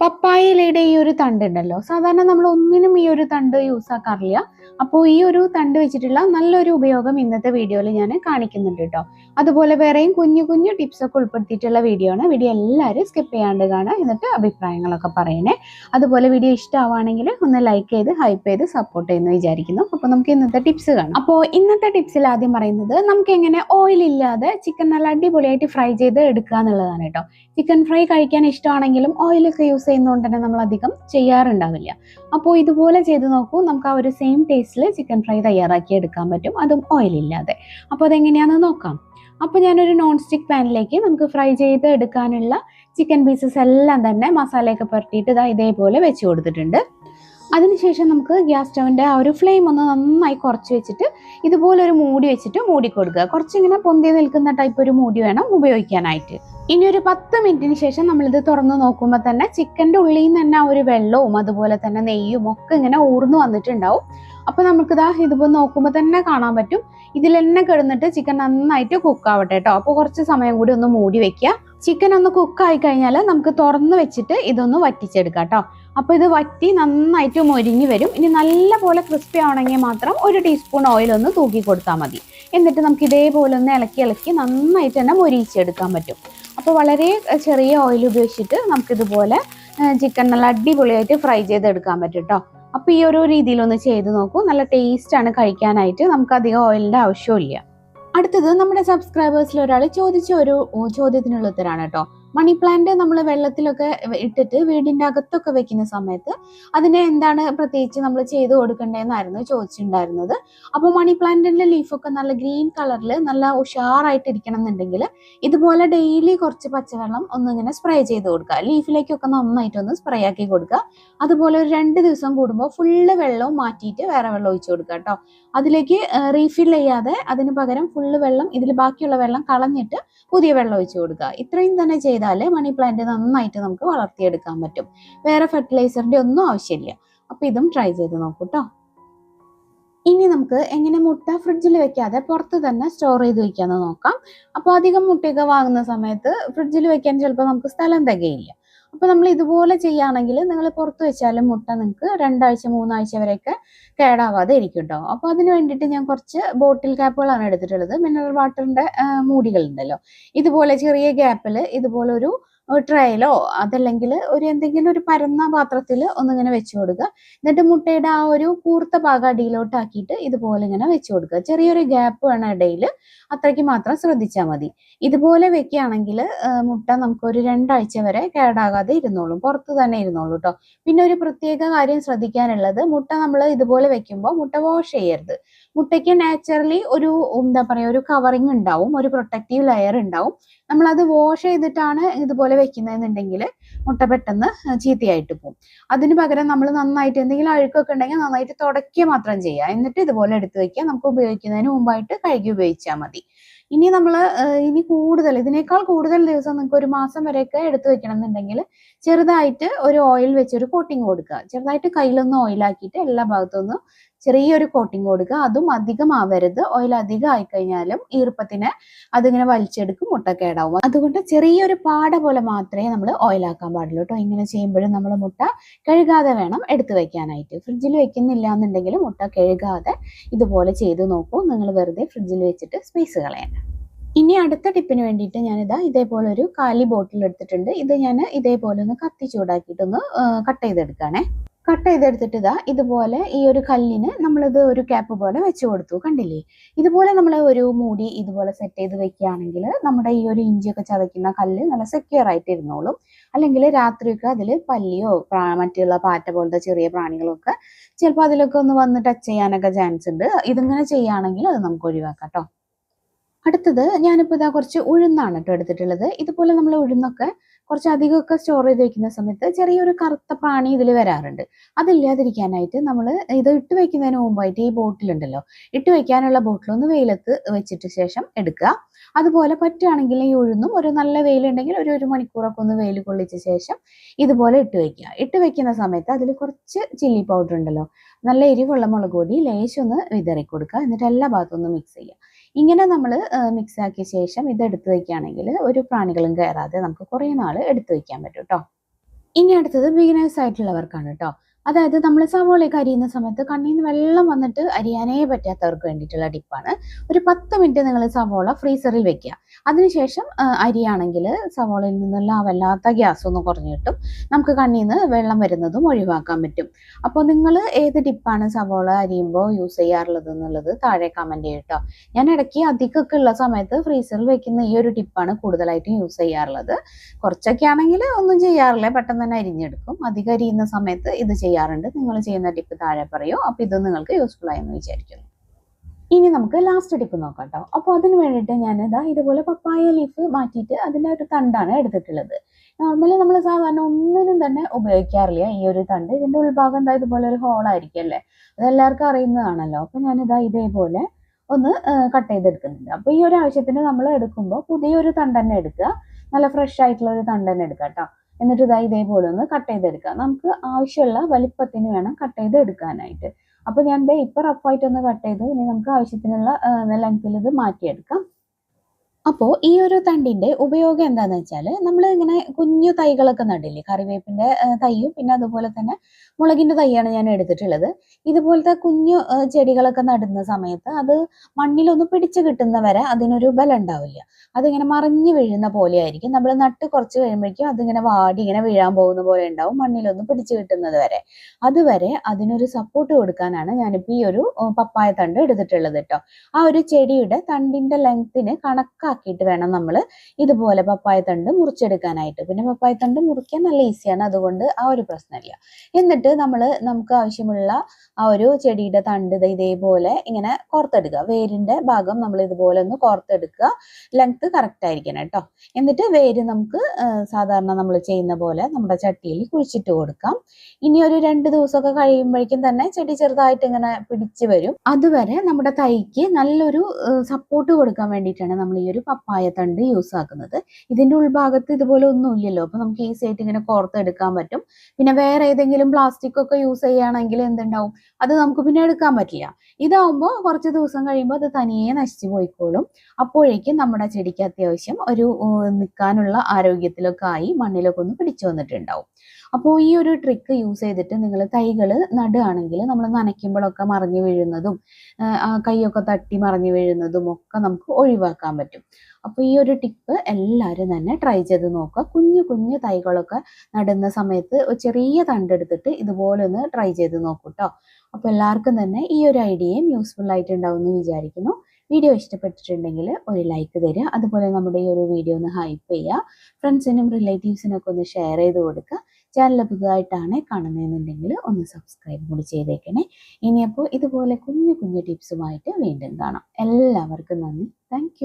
പപ്പായയിലയുടെ ഈ ഒരു തണ്ട് ഉണ്ടല്ലോ. സാധാരണ നമ്മൾ ഒന്നിനും ഈ ഒരു തണ്ട് യൂസ് ആക്കാറില്ല. അപ്പോൾ ഈ ഒരു തണ്ട് വെച്ചിട്ടുള്ള നല്ലൊരു ഉപയോഗം ഇന്നത്തെ വീഡിയോയിൽ ഞാൻ കാണിക്കുന്നുണ്ട് കേട്ടോ അതുപോലെ വേറെയും കുഞ്ഞു കുഞ്ഞു ടിപ്സ് ഒക്കെ ഉൾപ്പെടുത്തിയിട്ടുള്ള വീഡിയോ ആണ്. വീഡിയോ എല്ലാവരും സ്കിപ്പ് ചെയ്യാണ്ട് കാണുക എന്നിട്ട് അഭിപ്രായങ്ങളൊക്കെ പറയണേ. അതുപോലെ വീഡിയോ ഇഷ്ടമാവാണെങ്കിൽ ഒന്ന് ലൈക്ക് ചെയ്ത് ഹൈപ്പ് ചെയ്ത് സപ്പോർട്ട് ചെയ്യുന്നു വിചാരിക്കുന്നു. അപ്പോൾ നമുക്ക് ഇന്നത്തെ ടിപ്സ് കാണാം. അപ്പോൾ ഇന്നത്തെ ടിപ്സിൽ ആദ്യം പറയുന്നത് നമുക്ക് എങ്ങനെ ഓയിൽ ഇല്ലാതെ ചിക്കൻ നല്ല അടിപൊളിയായിട്ട് ഫ്രൈ ചെയ്ത് എടുക്കുക എന്നുള്ളതാണ് കേട്ടോ ചിക്കൻ ഫ്രൈ കഴിക്കാൻ ഇഷ്ടമാണെങ്കിലും ഓയിലൊക്കെ യൂസ് ചെയ്യുന്നതുകൊണ്ട് തന്നെ നമ്മൾ അധികം ചെയ്യാറുണ്ടാവില്ല. അപ്പോൾ ഇതുപോലെ ചെയ്ത് നോക്കൂ നമുക്ക് ആ ഒരു സെയിം ടേസ്റ്റിൽ ചിക്കൻ ഫ്രൈ തയ്യാറാക്കി എടുക്കാൻ പറ്റും. അതും ഓയിലില്ലാതെ അപ്പോൾ അതെങ്ങനെയാണെന്ന് നോക്കാം. അപ്പോൾ ഞാനൊരു നോൺ സ്റ്റിക്ക് പാനിലേക്ക് നമുക്ക് ഫ്രൈ ചെയ്ത് എടുക്കാനുള്ള ചിക്കൻ പീസസ് എല്ലാം തന്നെ മസാലയൊക്കെ പുരട്ടിയിട്ട് ഇതാ ഇതേപോലെ വെച്ച് കൊടുത്തിട്ടുണ്ട്. അതിനുശേഷം നമുക്ക് ഗ്യാസ് സ്റ്റവിന്റെ ആ ഒരു ഫ്ലെയിം ഒന്ന് നന്നായി കുറച്ച് വെച്ചിട്ട് ഇതുപോലെ ഒരു മൂടി വെച്ചിട്ട് മൂടി കൊടുക്കുക. കുറച്ചിങ്ങനെ പൊന്തി നിൽക്കുന്ന ടൈപ്പ് ഒരു മൂടി വേണം ഉപയോഗിക്കാനായിട്ട്. ഇനി ഒരു പത്ത് മിനിറ്റിന് ശേഷം നമ്മളിത് തുറന്നു നോക്കുമ്പോൾ തന്നെ ചിക്കന്റെ ഉള്ളിൽ നിന്ന് തന്നെ ആ ഒരു വെള്ളവും അതുപോലെ തന്നെ നെയ്യും ഒക്കെ ഇങ്ങനെ ഊർന്നു വന്നിട്ടുണ്ടാവും. അപ്പോൾ നമുക്കിതാ ഇതുപോലെ നോക്കുമ്പോൾ തന്നെ കാണാൻ പറ്റും. ഇതിൽ തന്നെ കിടന്നിട്ട് ചിക്കൻ നന്നായിട്ട് കുക്കാവട്ടെ കേട്ടോ അപ്പോൾ കുറച്ച് സമയം കൂടി ഒന്ന് മൂടി വെക്കുക. ചിക്കൻ ഒന്ന് കുക്ക് ആയി കഴിഞ്ഞാൽ നമുക്ക് തുറന്ന് വെച്ചിട്ട് ഇതൊന്ന് വറ്റിച്ചെടുക്കാം കേട്ടോ അപ്പോൾ ഇത് വറ്റി നന്നായിട്ട് മൊരിഞ്ഞ് വരും. ഇനി നല്ല പോലെ ക്രിസ്പി ആവണമെങ്കിൽ മാത്രം ഒരു ടീസ്പൂൺ ഓയിൽ ഒന്ന് തൂക്കി കൊടുത്താൽ മതി. എന്നിട്ട് നമുക്ക് ഇതേപോലെ ഒന്ന് ഇളക്കി ഇളക്കി നന്നായിട്ട് തന്നെ മൊരിയിച്ചെടുക്കാൻ പറ്റും. അപ്പോൾ വളരെ ചെറിയ ഓയിൽ ഉപയോഗിച്ചിട്ട് നമുക്കിതുപോലെ ചിക്കൻ നല്ല അടിപൊളിയായിട്ട് ഫ്രൈ ചെയ്തെടുക്കാൻ പറ്റും കേട്ടോ അപ്പോൾ ഈ ഒരു രീതിയിലൊന്ന് ചെയ്ത് നോക്കൂ. നല്ല ടേസ്റ്റ് ആണ് കഴിക്കാനായിട്ട്. നമുക്ക് അധികം ഓയിലിന്റെ ആവശ്യമില്ല. അടുത്തത് നമ്മുടെ സബ്സ്ക്രൈബേഴ്സിൽ ഒരാൾ ചോദിച്ച ഒരു ചോദ്യത്തിനുള്ള ഉത്തരമാണ് കേട്ടോ. മണി പ്ലാന്റ് നമ്മൾ വെള്ളത്തിലൊക്കെ ഇട്ടിട്ട് വീടിന്റെ അകത്തൊക്കെ വെക്കുന്ന സമയത്ത് അതിനെ എന്താണ് പ്രത്യേകിച്ച് നമ്മൾ ചെയ്ത് കൊടുക്കേണ്ടതെന്നായിരുന്നു ചോദിച്ചിട്ടുണ്ടായിരുന്നത് അപ്പോൾ മണി പ്ലാന്റിന്റെ ലീഫൊക്കെ നല്ല ഗ്രീൻ കളറിൽ നല്ല ഉഷാറായിട്ട് ഇരിക്കണം എന്നുണ്ടെങ്കിൽ ഇതുപോലെ ഡെയിലി കുറച്ച് പച്ചവെള്ളം ഒന്നിങ്ങനെ സ്പ്രേ ചെയ്ത് കൊടുക്കുക. ലീഫിലേക്കൊക്കെ നന്നായിട്ടൊന്ന് സ്പ്രേ ആക്കി കൊടുക്കുക. അതുപോലെ ഒരു രണ്ട് ദിവസം കൂടുമ്പോൾ ഫുള്ള് വെള്ളവും മാറ്റിയിട്ട് വേറെ വെള്ളം ഒഴിച്ചു കൊടുക്കുക കേട്ടോ അതിലേക്ക് റീഫിൽ ചെയ്യാതെ അതിന് പകരം ഫുള്ള് വെള്ളം ഇതിൽ ബാക്കിയുള്ള വെള്ളം കളഞ്ഞിട്ട് പുതിയ വെള്ളം ഒഴിച്ചു കൊടുക്കുക. ഇത്രയും തന്നെ ചെയ്താൽ മണി പ്ലാന്റ് നന്നായിട്ട് നമുക്ക് വളർത്തിയെടുക്കാൻ പറ്റും. വേറെ ഫെർട്ടിലൈസറിന്റെ ഒന്നും ആവശ്യമില്ല. അപ്പൊ ഇതും ട്രൈ ചെയ്ത് നോക്കൂ കേട്ടോ ഇനി നമുക്ക് എങ്ങനെ മുട്ട ഫ്രിഡ്ജിൽ വെക്കാതെ പുറത്ത് തന്നെ സ്റ്റോർ ചെയ്ത് വെക്കാന്ന് നോക്കാം. അപ്പോൾ അധികം മുട്ടയൊക്കെ വാങ്ങുന്ന സമയത്ത് ഫ്രിഡ്ജിൽ വെക്കാൻ ചിലപ്പോൾ നമുക്ക് സ്ഥലം തികയില്ല. അപ്പോൾ നമ്മൾ ഇതുപോലെ ചെയ്യുകയാണെങ്കിൽ നിങ്ങൾ പുറത്ത് വെച്ചാലും മുട്ട നിങ്ങൾക്ക് രണ്ടാഴ്ച മൂന്നാഴ്ച വരെയൊക്കെ കേടാവാതെ ഇരിക്കും കേട്ടോ അപ്പോൾ അതിന് വേണ്ടിയിട്ട് ഞാൻ കുറച്ച് ബോട്ടിൽ ക്യാപ്പുകളാണ് എടുത്തിട്ടുള്ളത്. മിനറൽ വാട്ടറിന്റെ മൂടികളുണ്ടല്ലോ. ഇതുപോലെ ചെറിയ ഗ്യാപ്പിൽ ഇതുപോലെ ഒരു ട്രേയിലോ അതല്ലെങ്കിൽ ഒരു എന്തെങ്കിലും ഒരു പരന്ന പാത്രത്തിൽ ഒന്നിങ്ങനെ വെച്ച് കൊടുക്കുക. എന്നിട്ട് മുട്ടയുടെ ആ ഒരു കൂർത്ത ഭാഗം അടിയിലോട്ടാക്കിയിട്ട് ഇതുപോലെ ഇങ്ങനെ വെച്ച് കൊടുക്കുക. ചെറിയൊരു ഗ്യാപ്പ് വേണം ഇടയിൽ. അത്രയ്ക്ക് മാത്രം ശ്രദ്ധിച്ചാൽ മതി. ഇതുപോലെ വെക്കുകയാണെങ്കിൽ മുട്ട നമുക്ക് ഒരു രണ്ടാഴ്ച വരെ കേടാകാതെ ഇരുന്നോളും. പുറത്ത് തന്നെ ഇരുന്നോളൂ കേട്ടോ. പിന്നെ ഒരു പ്രത്യേക കാര്യം ശ്രദ്ധിക്കാനുള്ളത് മുട്ട നമ്മൾ ഇതുപോലെ വെക്കുമ്പോൾ മുട്ട വാഷ് ചെയ്യരുത്. മുട്ടയ്ക്ക് നാച്ചുറലി ഒരു എന്താ പറയുക ഒരു കവറിങ് ഉണ്ടാവും. ഒരു പ്രൊട്ടക്റ്റീവ് ലെയർ ഉണ്ടാവും. നമ്മൾ അത് വാഷ് ചെയ്തിട്ടാണ് ഇതുപോലെ വെക്കുന്നതെന്നുണ്ടെങ്കിൽ മുട്ട പെട്ടെന്ന് ചീത്തയായിട്ട് പോകും അതിന് പകരം നമ്മൾ നന്നായിട്ട് എന്തെങ്കിലും അഴുക്കൊക്കെ ഉണ്ടെങ്കിൽ നന്നായിട്ട് തുടയ്ക്കുക മാത്രം ചെയ്യുക. എന്നിട്ട് ഇതുപോലെ എടുത്ത് വെക്കുക. നമുക്ക് ഉപയോഗിക്കുന്നതിന് മുമ്പായിട്ട് കഴുകി ഉപയോഗിച്ചാൽ മതി. ഇനി നമ്മൾ ഇനി കൂടുതൽ ഇതിനേക്കാൾ കൂടുതൽ ദിവസം നിങ്ങൾക്ക് ഒരു മാസം വരെയൊക്കെ എടുത്തു വെക്കണം എന്നുണ്ടെങ്കിൽ ചെറുതായിട്ട് ഒരു ഓയിൽ വെച്ച് ഒരു കോട്ടിങ് കൊടുക്കുക. ചെറുതായിട്ട് കയ്യിലൊന്ന് ഓയിലാക്കിയിട്ട് എല്ലാ ഭാഗത്തുനിന്ന് ചെറിയൊരു കോട്ടിങ് കൊടുക്കുക. അതും അധികം ആവരുത് ഓയിൽ അധികം ആയിക്കഴിഞ്ഞാലും ഈർപ്പത്തിന് അതിങ്ങനെ വലിച്ചെടുക്കും മുട്ട കേടാവും അതുകൊണ്ട് ചെറിയൊരു പാട പോലെ മാത്രമേ നമ്മൾ ഓയിലാക്കാൻ പാടുള്ളൂ കേട്ടോ. ഇങ്ങനെ ചെയ്യുമ്പോഴും നമ്മൾ മുട്ട കഴുകാതെ വേണം എടുത്തു വെക്കാനായിട്ട്. ഫ്രിഡ്ജിൽ വെക്കുന്നില്ല എന്നുണ്ടെങ്കിൽ മുട്ട കഴുകാതെ ഇതുപോലെ ചെയ്ത് നോക്കൂ. നിങ്ങൾ വെറുതെ ഫ്രിഡ്ജിൽ വെച്ചിട്ട് സ്പേസ് കളയണ്ട. ഇനി അടുത്ത ടിപ്പിന് വേണ്ടിയിട്ട് ഞാനിതാ ഇതേപോലെ ഒരു കാലി ബോട്ടിൽ എടുത്തിട്ടുണ്ട്. ഇത് ഞാൻ ഇതേപോലെ ഒന്ന് കത്തി ചൂടാക്കിയിട്ടൊന്ന് കട്ട് ചെയ്തെടുക്കുകയാണേ കട്ട് ചെയ്തെടുത്തിട്ട് ഇതാ ഇതുപോലെ ഈ ഒരു കല്ലിന് നമ്മളിത് ഒരു ക്യാപ്പ് പോലെ വെച്ച് കൊടുത്തു കണ്ടില്ലേ? ഇതുപോലെ നമ്മൾ ഒരു മൂടി ഇതുപോലെ സെറ്റ് ചെയ്ത് വെക്കുകയാണെങ്കിൽ നമ്മുടെ ഈ ഒരു ഇഞ്ചിയൊക്കെ ചതയ്ക്കുന്ന കല്ല് നല്ല സെക്യൂർ ആയിട്ട് ഇരുന്നോളും. അല്ലെങ്കിൽ രാത്രിയൊക്കെ അതിൽ പല്ലിയോ മറ്റുള്ള പാറ്റ പോലത്തെ ചെറിയ പ്രാണികളൊക്കെ ചിലപ്പോൾ അതിലൊക്കെ ഒന്ന് വന്ന് ടച്ച് ചെയ്യാനൊക്കെ ചാൻസ് ഉണ്ട്. ഇതിങ്ങനെ ചെയ്യുകയാണെങ്കിൽ അത് നമുക്ക് ഒഴിവാക്കാം കേട്ടോ. അടുത്തത് ഞാനിപ്പോൾ ഇതാ കുറച്ച് ഉഴുന്നാണ് കേട്ടോ എടുത്തിട്ടുള്ളത്. ഇതുപോലെ നമ്മൾ ഉഴുന്നൊക്കെ കുറച്ച് ഒക്കെ സ്റ്റോർ ചെയ്ത് വെക്കുന്ന സമയത്ത് ചെറിയൊരു കറുത്ത പ്രാണി ഇതിൽ വരാറുണ്ട്. അതില്ലാതിരിക്കാനായിട്ട് നമ്മൾ ഇത് ഇട്ട് വെക്കുന്നതിന് മുമ്പായിട്ട് ഈ ബോട്ടിലുണ്ടല്ലോ ഇട്ട് വെക്കാനുള്ള ബോട്ടിൽ ഒന്ന് വെയിലത്ത് വെച്ചിട്ട് ശേഷം എടുക്കുക. അതുപോലെ പറ്റുകയാണെങ്കിൽ ഈ ഉഴുന്നും ഒരു നല്ല വെയിലുണ്ടെങ്കിൽ ഒരു ഒരു മണിക്കൂറൊക്കെ ഒന്ന് വെയിൽ കൊള്ളിച്ച ശേഷം ഇതുപോലെ ഇട്ട് വെക്കുക. ഇട്ട് വെക്കുന്ന സമയത്ത് അതിൽ കുറച്ച് ചില്ലി പൗഡർ ഉണ്ടല്ലോ നല്ല എരിവുള്ള മുളക് പൊടി ലേശൊന്ന് വിതറി കൊടുക്കുക. എന്നിട്ട് എല്ലാ ഭാഗത്തും ഒന്ന് മിക്സ് ചെയ്യുക. ഇങ്ങനെ നമ്മൾ മിക്സ് ആക്കിയ ശേഷം ഇത് എടുത്തു വയ്ക്കുകയാണെങ്കിൽ ഒരു പ്രാണികളും കയറാതെ നമുക്ക് കുറേ നാൾ എടുത്തു വയ്ക്കാൻ പറ്റും കേട്ടോ ഇനി അടുത്തത് ബിഗിനേഴ്സ് ആയിട്ടുള്ളവർക്കാണ് കേട്ടോ അതായത് നമ്മൾ സവോളയൊക്കെ അരിയുന്ന സമയത്ത് കണ്ണിൽ നിന്ന് വെള്ളം വന്നിട്ട് അരിയാനേ പറ്റാത്തവർക്ക് വേണ്ടിയിട്ടുള്ള ടിപ്പാണ്. ഒരു പത്ത് മിനിറ്റ് നിങ്ങൾ സവോള ഫ്രീസറിൽ വെക്കുക. അതിനുശേഷം അരിയാണെങ്കിൽ സവോളയിൽ നിന്നുള്ള ആ വല്ലാത്ത ഗ്യാസ് ഒന്ന് കുറഞ്ഞു കിട്ടും. നമുക്ക് കണ്ണിൽ നിന്ന് വെള്ളം വരുന്നതും ഒഴിവാക്കാൻ പറ്റും. അപ്പോൾ നിങ്ങൾ ഏത് ടിപ്പാണ് സവോള അരിയുമ്പോൾ യൂസ് ചെയ്യാറുള്ളത് എന്നുള്ളത് താഴെ കമന്റ് ചെയ്യട്ടോ ഞാൻ ഇടയ്ക്ക് അധികമൊക്കെ ഉള്ള സമയത്ത് ഫ്രീസറിൽ വെക്കുന്ന ഈ ഒരു ടിപ്പാണ് കൂടുതലായിട്ടും യൂസ് ചെയ്യാറുള്ളത്. കുറച്ചൊക്കെ ആണെങ്കിൽ ഒന്നും ചെയ്യാറില്ല. പെട്ടെന്ന് തന്നെ അരിഞ്ഞെടുക്കും. അധികം അരിയുന്ന സമയത്ത് ഇത് ചെയ്യാറുണ്ട്. നിങ്ങൾ ചെയ്യുന്ന ടിപ്പ് താഴെ പറയൂ. അപ്പോൾ ഇത് നിങ്ങൾക്ക് യൂസ്ഫുൾ ആയെന്ന് വിചാരിക്കുന്നു. ഇനി നമുക്ക് ലാസ്റ്റ് ടിപ്പ് നോക്കാം കേട്ടോ അപ്പോൾ അതിന് വേണ്ടിയിട്ട് ഞാൻ ഇതാ ഇതുപോലെ പപ്പായ ലീഫ് മാറ്റിയിട്ട് അതിന്റെ ഒരു തണ്ടാണ് എടുത്തിട്ടുള്ളത്. നോർമലി നമ്മൾ സാധാരണ ഒന്നിനും തന്നെ ഉപയോഗിക്കാറില്ല ഈ ഒരു തണ്ട്. ഇതിന്റെ ഉൾഭാഗം എന്താ ഇതുപോലെ ഒരു ഹോളായിരിക്കും അല്ലേ? അതെല്ലാവർക്കും അറിയുന്നതാണല്ലോ. അപ്പോൾ ഞാനിതാ ഇതേപോലെ ഒന്ന് കട്ട് ചെയ്തെടുക്കുന്നുണ്ട്. അപ്പോൾ ഈ ഒരു ആവശ്യത്തിന് നമ്മൾ എടുക്കുമ്പോൾ പുതിയൊരു തണ്ട് തന്നെ എടുക്കുക. നല്ല ഫ്രഷ് ആയിട്ടുള്ള ഒരു തണ്ട് തന്നെ എടുക്കുക കേട്ടോ എന്നിട്ട് ഇതാ ഇതേപോലെ ഒന്ന് കട്ട് ചെയ്തെടുക്കുക നമുക്ക് ആവശ്യമുള്ള വലിപ്പത്തിന് വേണം കട്ട് ചെയ്ത് എടുക്കാനായിട്ട് അപ്പോൾ ഞാൻ ദേ ഇപ്പം റഫായിട്ടൊന്ന് കട്ട് ചെയ്തു. ഇനി നമുക്ക് ആവശ്യത്തിനുള്ള ലെങ്ത്തിൽ ഇത് മാറ്റിയെടുക്കാം. അപ്പോൾ ഈ ഒരു തണ്ടിന്റെ ഉപയോഗം എന്താന്ന് വെച്ചാൽ നമ്മൾ ഇങ്ങനെ കുഞ്ഞു തൈകളൊക്കെ നടില്ലേ കറിവേപ്പിന്റെ തൈയും പിന്നെ അതുപോലെ തന്നെ മുളകിന്റെ തൈയാണ് ഞാൻ എടുത്തിട്ടുള്ളത്. ഇതുപോലത്തെ കുഞ്ഞു ചെടികളൊക്കെ നടുന്ന സമയത്ത് അത് മണ്ണിലൊന്ന് പിടിച്ചു കിട്ടുന്നവരെ അതിനൊരു ബലം ഉണ്ടാവില്ല. അതിങ്ങനെ മറിഞ്ഞു വീഴുന്ന പോലെ ആയിരിക്കും. നമ്മൾ നട്ട് കുറച്ച് കഴിയുമ്പോഴേക്കും അതിങ്ങനെ വാടി ഇങ്ങനെ വീഴാൻ പോകുന്ന പോലെ ഉണ്ടാവും മണ്ണിലൊന്ന് പിടിച്ചു കിട്ടുന്നത് വരെ. അതുവരെ അതിനൊരു സപ്പോർട്ട് കൊടുക്കാനാണ് ഞാനിപ്പോൾ ഈ ഒരു പപ്പായ തണ്ട് എടുത്തിട്ടുള്ളത് കേട്ടോ ആ ഒരു ചെടിയുടെ തണ്ടിന്റെ ലെങ്ത്തിന് കണക്കാക്കിയിട്ട് വേണം നമ്മൾ ഇതുപോലെ പപ്പായ തണ്ട് മുറിച്ചെടുക്കാനായിട്ട്. പിന്നെ പപ്പായ തണ്ട് മുറിക്കാൻ നല്ല ഈസിയാണ്. അതുകൊണ്ട് ആ ഒരു പ്രശ്നമില്ല. എന്നിട്ട് നമ്മൾ നമുക്ക് ആവശ്യമുള്ള ആ ഒരു ചെടിയുടെ തണ്ട് ഇതേപോലെ ഇങ്ങനെ കോർത്തെടുക്കുക. വേരിന്റെ ഭാഗം നമ്മൾ ഇതുപോലെ ഒന്ന് കോർത്തെടുക്കുക. ലെങ്ത് കറക്റ്റ് ആയിരിക്കണം കേട്ടോ. എന്നിട്ട് വേര് നമുക്ക് സാധാരണ നമ്മൾ ചെയ്യുന്ന പോലെ നമ്മുടെ ചട്ടിയിൽ കുഴിച്ചിട്ട് കൊടുക്കാം. ഇനി ഒരു രണ്ട് ദിവസമൊക്കെ കഴിയുമ്പോഴേക്കും തന്നെ ചെടി ചെറുതായിട്ട് ഇങ്ങനെ പിടിച്ചു വരും. അതുവരെ നമ്മുടെ തൈക്ക് നല്ലൊരു സപ്പോർട്ട് കൊടുക്കാൻ വേണ്ടിയിട്ടാണ് നമ്മൾ ഈ ഒരു പപ്പായ തണ്ട് യൂസ് ആക്കുന്നത്. ഇതിന്റെ ഉൾഭാഗത്ത് ഇതുപോലെ ഒന്നും ഇല്ലല്ലോ. അപ്പൊ നമുക്ക് ഈസി ആയിട്ട് ഇങ്ങനെ കോർത്തെടുക്കാൻ പറ്റും. പിന്നെ വേറെ ഏതെങ്കിലും പ്ലാസ്റ്റിക് ഒക്കെ യൂസ് ചെയ്യുകയാണെങ്കിൽ എന്തുണ്ടാവും? അത് നമുക്ക് പിന്നെ എടുക്കാൻ പറ്റില്ല. ഇതാവുമ്പോൾ കുറച്ച് ദിവസം കഴിയുമ്പോൾ അത് തനിയെ നശിച്ചു പോയിക്കോളും. അപ്പോഴേക്കും നമ്മുടെ ചെടിക്ക് അത്യാവശ്യം ഒരു നിൽക്കാനുള്ള ആരോഗ്യത്തിലൊക്കെ ആയി മണ്ണിലൊക്കെ ഒന്ന് പിടിച്ചു വന്നിട്ടുണ്ടാവും. അപ്പോൾ ഈ ഒരു ട്രിക്ക് യൂസ് ചെയ്തിട്ട് നിങ്ങൾ തൈകൾ നടുകയാണെങ്കിൽ നമ്മൾ നനയ്ക്കുമ്പോഴൊക്കെ മറിഞ്ഞു വീഴുന്നതും കൈയൊക്കെ തട്ടി മറിഞ്ഞു വീഴുന്നതും ഒക്കെ നമുക്ക് ഒഴിവാക്കാൻ പറ്റും. അപ്പോൾ ഈ ഒരു ടിപ്പ് എല്ലാവരും തന്നെ ട്രൈ ചെയ്ത് നോക്കുക. കുഞ്ഞു കുഞ്ഞു തൈകളൊക്കെ നടുന്ന സമയത്ത് ചെറിയ തണ്ടെടുത്തിട്ട് ഇതുപോലെ ഒന്ന് ട്രൈ ചെയ്ത് നോക്കൂ കേട്ടോ അപ്പോൾ എല്ലാവർക്കും തന്നെ ഈ ഒരു ഐഡിയയും യൂസ്ഫുൾ ആയിട്ട് ഉണ്ടാവും എന്ന് വിചാരിക്കുന്നു. വീഡിയോ ഇഷ്ടപ്പെട്ടിട്ടുണ്ടെങ്കിൽ ഒരു ലൈക്ക് തരിക. അതുപോലെ നമ്മുടെ ഈ ഒരു വീഡിയോ ഒന്ന് ഹൈപ്പ് ചെയ്യുക. ഫ്രണ്ട്സിനും റിലേറ്റീവ്സിനൊക്കെ ഒന്ന് ഷെയർ ചെയ്ത് കൊടുക്കുക. ചാനൽ പുതുതായിട്ടാണ് കാണുന്നതെന്നുണ്ടെങ്കിൽ ഒന്ന് സബ്സ്ക്രൈബ് കൂടി ചെയ്തേക്കണേ. ഇനിയപ്പോൾ ഇതുപോലെ കുഞ്ഞു കുഞ്ഞു ടിപ്സുമായിട്ട് വീണ്ടും കാണാം. എല്ലാവർക്കും നന്ദി. താങ്ക്